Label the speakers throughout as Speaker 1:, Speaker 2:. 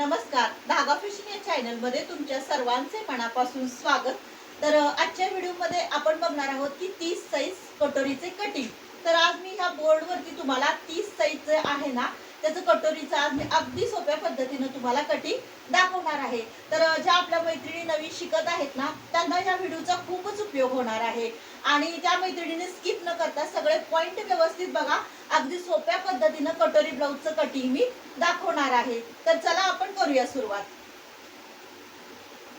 Speaker 1: नमस्कार. धागा फिशिंग या चॅनलमध्ये तुमच्या सर्वांचे मनापासून स्वागत. तर आजच्या आजच्या व्हिडिओमध्ये आपण बघणार आहोत की तीस साईज कटोरीचे कटिंग तर आज मी ह्या बोर्डवरती तुम्हाला तीस साईजचे आहे ना त्याचं कटोरीचं आज मी अगदी सोप्या पद्धतीनं तुम्हाला कटिंग दाखवणार आहे. तर ज्या आपल्या मैत्रिणी नवीन शिकत आहेत ना त्यांना या व्हिडिओचा खूपच उपयोग होणार आहे. आणि त्या मैत्रिणीने स्किप न करता सगळे पॉईंट व्यवस्थित बघा. अगदी सोप्या पद्धतीनं कटोरी ब्लाऊजचं कटिंग मी दाखवणार आहे. तर चला आपण करूया सुरुवात.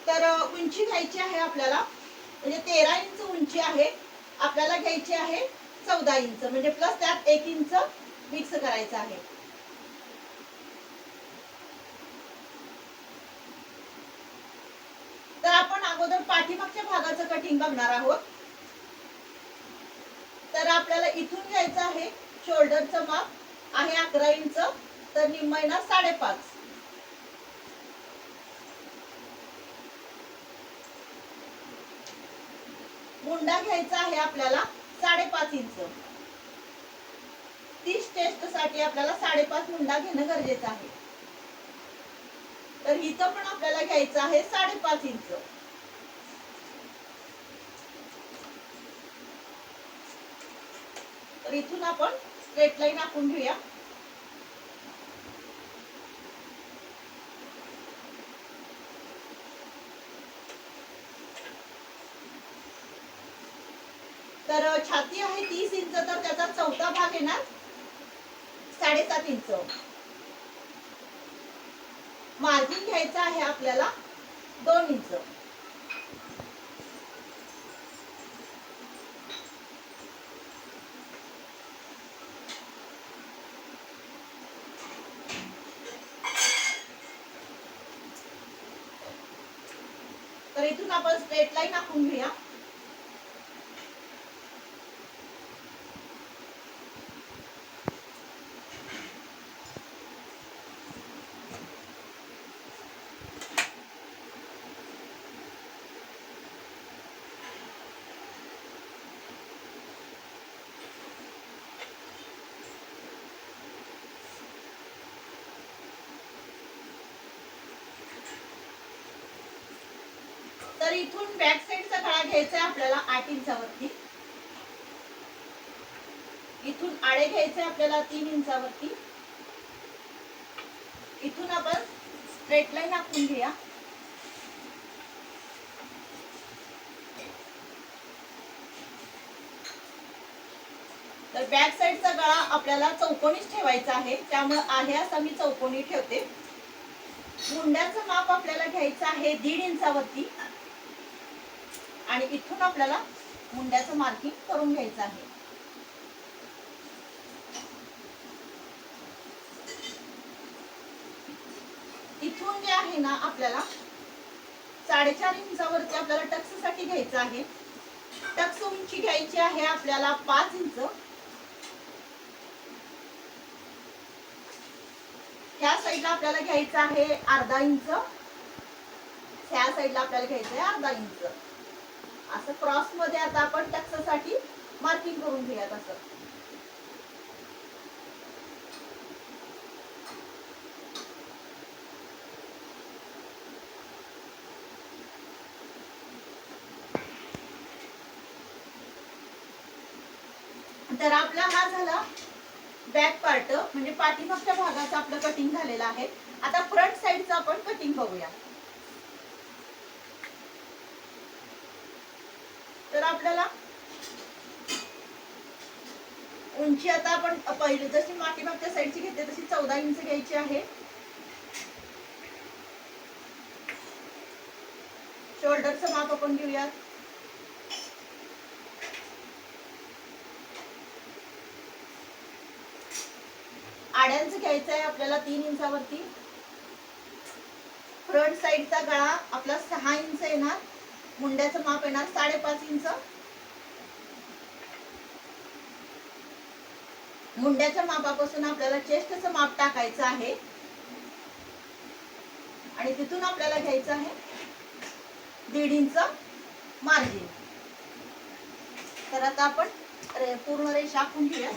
Speaker 1: तर उंची घ्यायची आहे आपल्याला. म्हणजे तेरा इंच उंची आहे. आपल्याला घ्यायची आहे चौदा इंच. म्हणजे प्लस त्यात एक इंच मिक्स करायचं आहे तर आपण अगोदर पाठीमागच्या भागाचं कटिंग बघणार आहोत. तर आपल्याला इथून घ्यायचं आहे शोल्डरचं माप आहे अकरा इंच तर निम्मायना साडेपाच. मुंडा घ्यायचा आहे आपल्याला साडेपाच इंच तीस टेस्टसाठी आपल्याला साडेपाच मुंडा घेणं गरजेचं आहे. तर इथं पण आपल्याला घ्यायचं आहे साडेपाच इंच तर इथून आपण स्ट्रेट लाईन आखून घेऊया. तर छाती आहे तीस इंच तर त्याचा चौथा भाग येणार साडेसात इंच. मार्जिन घ्यायचं आहे आपल्याला दोन इंच. आपण स्ट्रेट लाईन आखून घेऊया. तर इथून बॅक साईडचा गळा घ्यायचा आहे आपल्याला आठ इंचावरती. इथून आडे घ्यायचे आपल्याला तीन इंचावरती. इथून आपण स्ट्रेट लाईन आखून घेऊया. तर बॅक साईडचा गळा आपल्याला चौकोनीच ठेवायचा आहे. त्यामुळे आहे असा मी चौकोनी ठेवते. मुंड्याचं माप आपल्याला घ्यायचं आहे दीड इंचावरती. आणि इथून आपल्याला मुंड्याचं मार्किंग करून घ्यायचं आहे. इथून जे आहे ना आपल्याला साडेचार इंचावरती आपल्याला टक्ससाठी घ्यायचं आहे. टक्स उंची घ्यायची आहे आपल्याला पाच इंच. ह्या साईडला आपल्याला घ्यायचं आहे अर्धा इंच. ह्या साईडला आपल्याला घ्यायचं आहे अर्धा इंच. असं क्रॉसमध्ये आता आपण टक्सासाठी मार्किंग करून घेऊयात असं. तर आपला हा झाला बॅक पार्ट म्हणजे पाठीमागच्या भागाचं आपलं कटिंग झालेलं आहे. आता फ्रंट साईडचं आपण कटिंग बघूया. तर आपल्याला उंची आता आपण पहिले जशी माती मागच्या साईडची घेते तशी चौदा इंच घ्यायची आहे. शोल्डरचं माप आपण घेऊयात. आड्यांचं घ्यायचं आहे आपल्याला तीन इंचावरती. फ्रंट साईडचा गळा आपला सहा इंच येणार. मुंड्याचं माप येणार साडेपाच इंच. मुंड्याच्या मापापासून आपल्याला चेस्टचं माप टाकायचं आहे. आणि तिथून आपल्याला घ्यायचं आहे दीड इंच मार्जिन. तर आता आपण पूर्ण रेषा आखून घेऊया.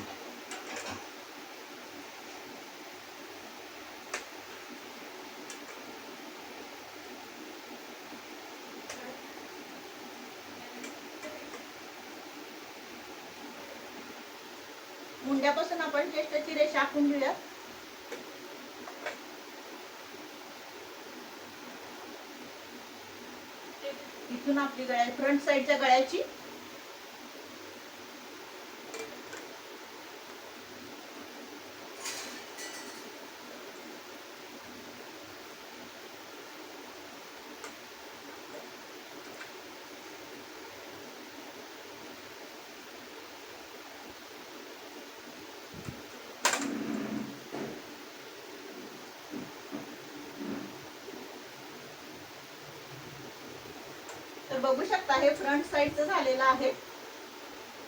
Speaker 1: मुंड्यापासून आपण चेस्टची रेषा आखून घेऊया. इथून आपली गळ्या फ्रंट साईडच्या गळ्याची बघू शकता हे फ्रंट साईडचं झालेलं आहे.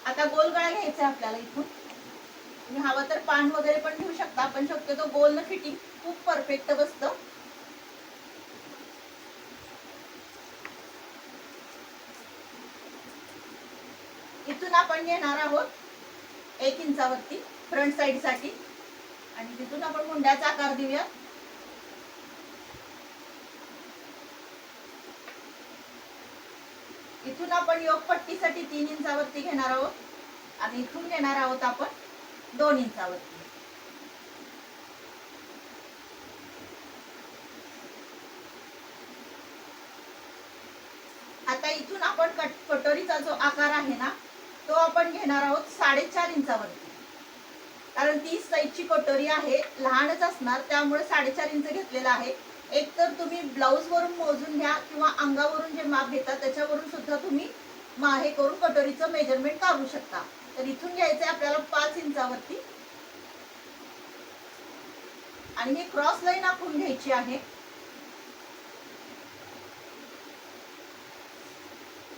Speaker 1: आता गोल गळा घ्यायचा आहे आपल्याला इथून. तुम्ही हवं तर पान वगैरे पण घेऊ शकता. आपण शक्यतो गोल न फिटिंग खूप परफेक्ट बसतं. इथून आपण घेणार आहोत एक इंचावरती फ्रंट साइडसाठी. आणि तिथून आपण मुंड्याचा आकार देऊया. इथून आपण योग पट्टीसाठी तीन इंचावरती घेणार आहोत. आणि इथून घेणार आहोत आपण दोन इंचावरती. आता इथून आपण कट कटोरीचा जो आकार आहे ना तो आपण घेणार आहोत साडेचार इंचावरती. कारण ती साईजची कटोरी आहे लहानच असणार त्यामुळे साडेचार इंच घेतलेला आहे. एक तर तुम्ही ब्लाऊज वरून मोजून घ्या किंवा अंगावरून जे माप घेता त्याच्यावरून सुद्धा तुम्ही मा हे करून कटोरीचं मेजरमेंट काढू शकता. तर इथून घ्यायचंय आपल्याला पाच इंचावरती. आणि ही क्रॉस लाईन आखून घ्यायची आहे.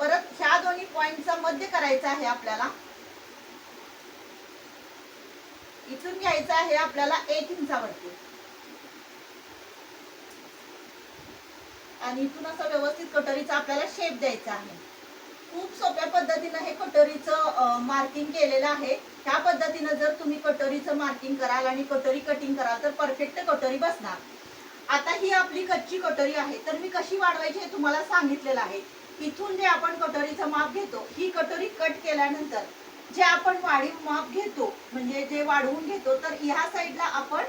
Speaker 1: परत ह्या दोन्ही पॉइंटचा मध्य करायचा आहे आपल्याला. इथून घ्यायचं आहे आपल्याला एक इंचावरती. आणि इथून असं व्यवस्थित कटोरीचा आपल्याला शेप द्यायचा आहे. खूप सोप्या पद्धतीनं हे कटोरीचं मार्किंग केलेलं आहे. ह्या पद्धतीनं जर तुम्ही कटोरीचं मार्किंग कराल आणि कटोरी कटिंग कराल तर परफेक्ट कटोरी बसणार. आता ही आपली कच्ची कटोरी आहे. तर मी कशी वाढवायची हे तुम्हाला सांगितलेलं आहे. इथून जे आपण कटोरीचं माप घेतो ही कटोरी कट केल्यानंतर जे आपण वाढीव माप घेतो म्हणजे जे वाढवून घेतो तर ह्या साईडला आपण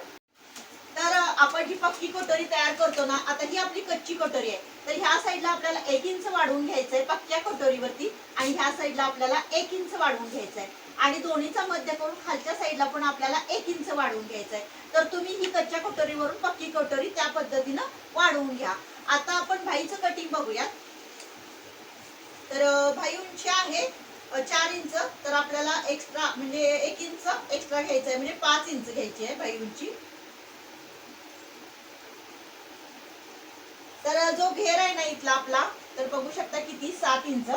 Speaker 1: तर आपण जी पक्की कटोरी तयार करतो ना आता ही आपली कच्ची कटोरी आहे. तर ह्या साईडला आपल्याला एक इंच वाढवून घ्यायचं आहे पक्क्या कटोरीवरती आणि ह्या साईडला आपल्याला एक इंच वाढवून घ्यायचं आहे आणि दोन्हीचा मध्य करून खालच्या साईडला पण आपल्याला एक इंच वाढवून घ्यायचं आहे तर तुम्ही ही कच्च्या कटोरीवरून पक्की कटोरी त्या पद्धतीनं वाढवून घ्या. आता आपण भाईचं कटिंग बघूयात. तर भाई उंची आहे चार इंच. तर आपल्याला एक्स्ट्रा म्हणजे एक इंच एक्स्ट्रा घ्यायचं आहे म्हणजे पाच इंच घ्यायची आहे भाई उंची तर जो घेर आहे ना इथला आपला तर बघू शकता किती? सात इंच.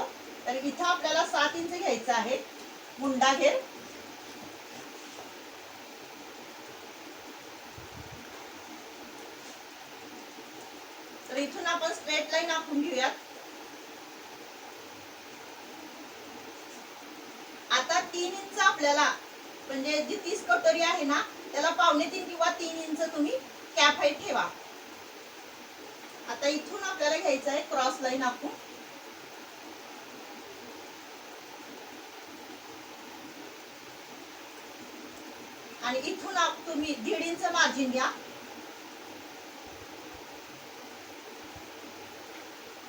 Speaker 1: तर इथं आपल्याला सात इंच घ्यायचं आहे. मुंडा घेर. तर इथून आपण स्ट्रेट लाईन आखून घेऊयात. आता तीन इंच आपल्याला म्हणजे जी तीस कटोरी आहे ना त्याला पावणे तीन किंवा तीन इंच तुम्ही कॅप हाईट ठेवा. आता इथून आपल्याला घ्यायचं आहे क्रॉस लाईन आखून आणि इथून तुम्ही दीड इंच मार्जिन घ्या.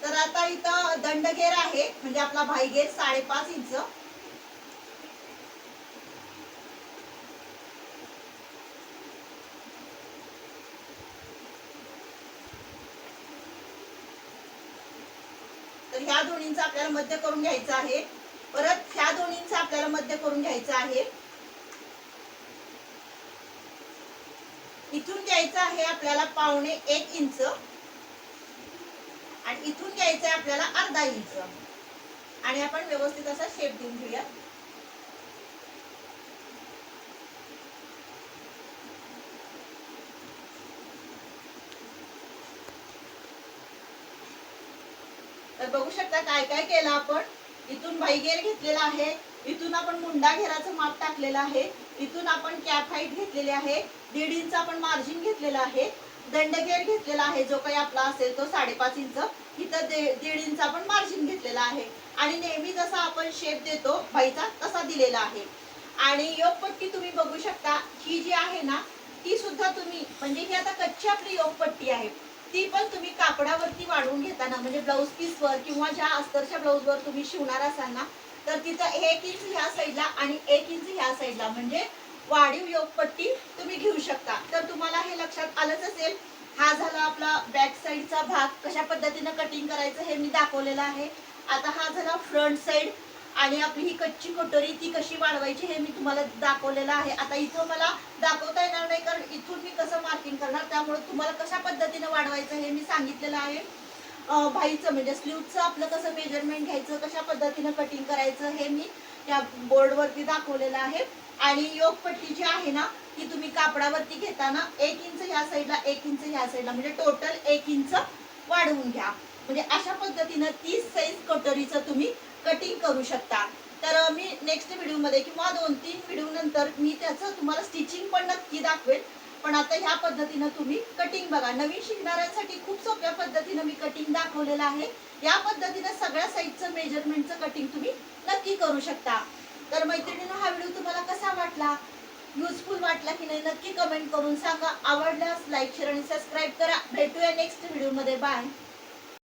Speaker 1: तर आता इथं दंडगेर आहे म्हणजे आपला भाईगेर साडेपाच इंच तर ह्या दोन्हींचं आपल्याला मध्य करून घ्यायचं आहे. परत ह्या दोन्हींचा आपल्याला मध्य करून घ्यायचं आहे. इथून घ्यायचं आहे आपल्याला पावणे एक इंच. आणि इथून घ्यायचं आहे आपल्याला अर्धा इंच. आणि आपण व्यवस्थित असा शेप देऊन घेऊया तर बघू शकता काय काय केलं आपण. इथून भाईगेर घेतलेला आहे. इथून आपण मुंडा घेराचं माप टाकलेलं आहे. इथून आपण कॅप हाईट घेतलेली आहे. दीड इंच आपण मार्जिन घेतलेलं आहे. दंडगेर घेतलेला आहे. जो काही आपला असेल तो साडेपाच इंच. इथं दीड इंच आपण मार्जिन घेतलेला आहे. आणि नेहमी जसा आपण शेप देतो बाईचा तसा दिलेला आहे. आणि योगपट्टी तुम्ही बघू शकता. ही जी आहे ना ती सुद्धा तुम्ही म्हणजे ही आता कच्ची आपली योगपट्टी आहे. ती पण तुम्ही कापडावरती वाढवून घेताना म्हणजे ब्लाऊज पीसवर किंवा ज्या अस्तरच्या ब्लाऊजवर तुम्ही शिवणार असाल ना तर तिथं एक इंच ह्या साईडला आणि एक इंच ह्या साईडला म्हणजे वाढीव योगपट्टी तुम्ही घेऊ शकता. तर तुम्हाला हे लक्षात आलंच असेल हा झाला आपला बॅक साईडचा भाग. कशा पद्धतीनं कटिंग करायचं हे मी दाखवलेलं आहे. आता हा झाला फ्रंट साईड आणि आपली ही कच्ची कटोरी ती कशी वाढवायची हे मी तुम्हाला दाखवलेलं आहे. आता इथं मला दाखवता येणार नाही कारण इथून मी कसं मार्किंग करणार त्यामुळे तुम्हाला कशा पद्धतीनं वाढवायचं हे मी सांगितलेलं आहे. भाईचं म्हणजे स्लीवचं आपलं कसं मेजरमेंट घ्यायचं कशा पद्धतीनं कटिंग करायचं हे मी या बोर्डवरती दाखवलेलं आहे. आणि योगपट्टी जी आहे ना ती तुम्ही कापडावरती घेताना एक इंच ह्या साईडला एक इंच ह्या साईडला म्हणजे टोटल एक इंच वाढवून घ्या. म्हणजे अशा पद्धतीनं तीस साईज कटोरीचं तुम्ही कटिंग करू शकता. तर मी नेक्स्ट व्हिडिओमध्ये किंवा दोन तीन व्हिडिओ नंतर मी त्याचं तुम्हाला स्टिचिंग पण नक्की दाखवेल. पण आता ह्या पद्धतीनं तुम्ही कटिंग बघा. नवीन शिकणाऱ्यांसाठी खूप सोप्या पद्धतीनं मी कटिंग दाखवलेलं आहे. या पद्धतीनं सगळ्या साईजचं मेजरमेंटचं कटिंग तुम्ही नक्की करू शकता. तर मैत्रिणीनं हा व्हिडिओ तुम्हाला कसा वाटला? युजफुल वाटला की नाही नक्की कमेंट करून सांगा. आवडल्यास लाईक शेअर आणि सबस्क्राईब करा. भेटूया नेक्स्ट व्हिडिओमध्ये बाय